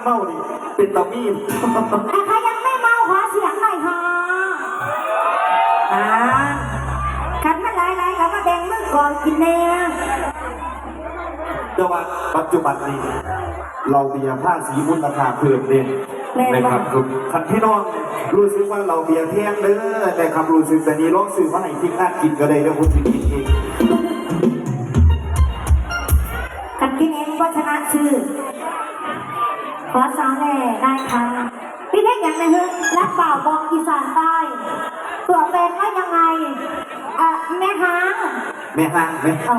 เมาดิเป็นตะมีมแต่ใครยังไม่เมาขอเสียงหน่อยค่ะอ่าขันมันหลายๆเราก็แบ่งมือก่อนกินแน่แต่ว่าปัจจุบันนี้ เราเบียร์ผ้าสีมูลค่าเพิ่มเด่นนะครับคือคันพี่น้องรู้สึกว่าเราเบียร์แพงเด้อแต่คำรู้สึกแต่นี้ลองซื้อมาให้ที่งานกินก็ได้เด้อคุณสิกินเอง ขอสาวแน่ได้ค่ะพี่เล็กอย่างไรเฮ้ยรักเปล่าบอกอีสานใต้ตัวเป็นว่ายังไงอะแม่ฮางแม่ห้างไหมเอา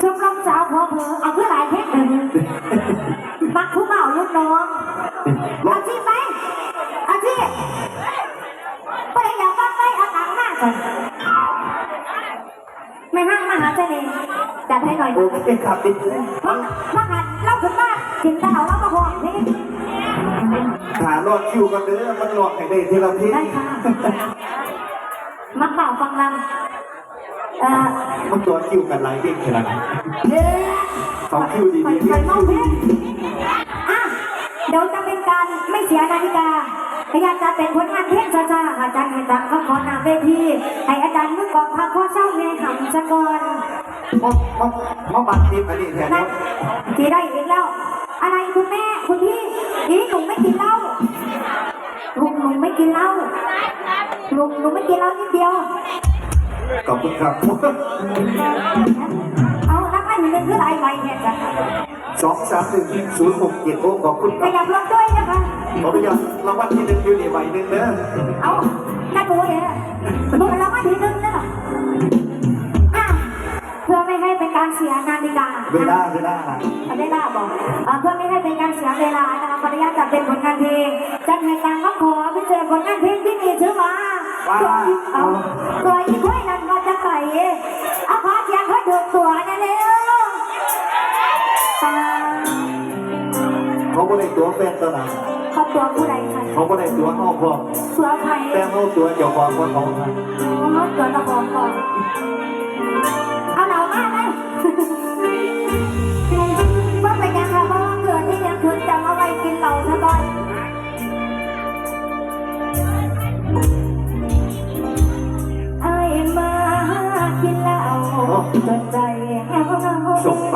ชมรมสาวผัวเผลอเอาเพื่อหลายเพชรเลยมักผู้เบาลูกน้องลออางชีพไหมอาชีพไปอยากฟังไปเอาตังค์มากก่อนไม่ห้างมหาเจดีย์ จัดให้หน่อย โอเคครับติดมามาหัดเล่าขึ้นมาถึงตาเอาแล้วมาห่วงนี่หารอดคิวกันเด้อมันหลอกให้ได้ทีละทีได้ค่ะมักเป่าฟังลำเอ่อมันตัวคิวกันหลายเด้งขนาดนั้นเด้อสองคิวดีไปดีไปเรียกมอคิงวเพดีชรอะเดี๋ยวจะเป็นการไม่เสียนาฬิกา พยายามจะเป็นผลงานเพลงช้าๆอาจารย์ให้ตังเขาขอน้าเวทีให้อาจารย์มือกองพักข้อเศร้าเมย์ขำสะก่อนมามามาบัตรทิปอันนี้แทนนั่นทีได้อีกแล้ว อะไรคุณแม่คุณพี่อีหนุ่มไม่กินเหล้าลุงหนุ่มไม่กินเหล้าลุงหนุ่มไม่กินเหล้านิดเดียวขอบคุณครับ เอานักให้หนึ่งคืออะไรไวเนี่ยจ้ะสองสามหนึ่งศูนย์หกเจ็ดโอ้ขอบคุณคขรับยับรถ ด้วยนะคะขออนุญาตรางวัลที่หนึ่งอยู่นี่ใบหนึ่งเด้อเอานักโวยเนี่ยดูแล้วมาทีนึงนะอะเพื่อไม่ให้เป็นการเสียนาฬิกาเวลาเวลาเวลาบอกเอ่อเพื่อไม่ให้เป็นการเสียเวลานะคะขออนุญาตจัดเป็นผลงานเพลงจัดให้ตามคำขอพิเศษผลงานเพลงที่มีชื่อว่าตัวเอาตัวอีกคนนั้นมาจะไก่เอาขอเสียงเขาถูกตัวนะเร็วตาเขาไม่ได้ตัวแฟนตัวนั้น เขาตัวผู้ใดค่ะเขาไม่ได้ตัวห้องพ่อตัวใครแต่เขาตัวเจ้าของว่าเขาอ๋อตัวตะกองก่อนเอาเหล่ามากเลยว่าเป็นยังค่ะเพราะว่าเกิดที่ยังคืนจะเอาไปกินเหล่าซะก่อนไอ้มากินเหล้าจนใจแห้วเงาแอบ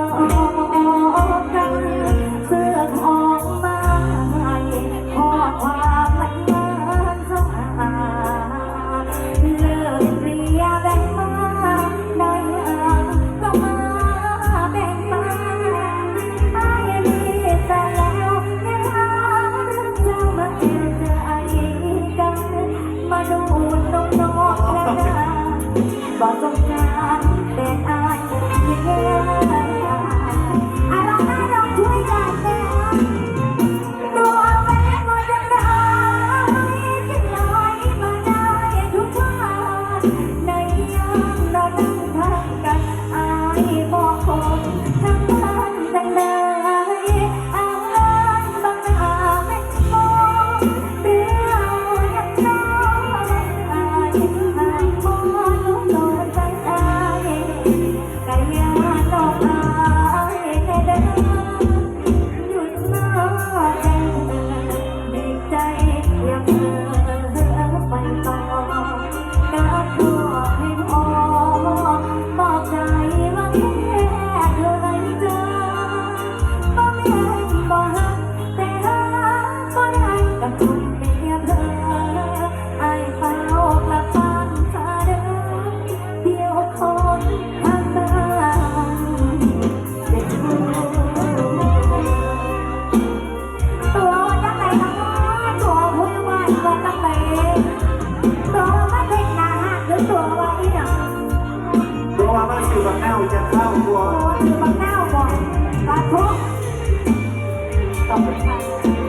บอกต้องการแต่อายเพียง บักเนวจะเข้าตัวคือบักเน้าบ่ปาทุกขอบคุณค่ะ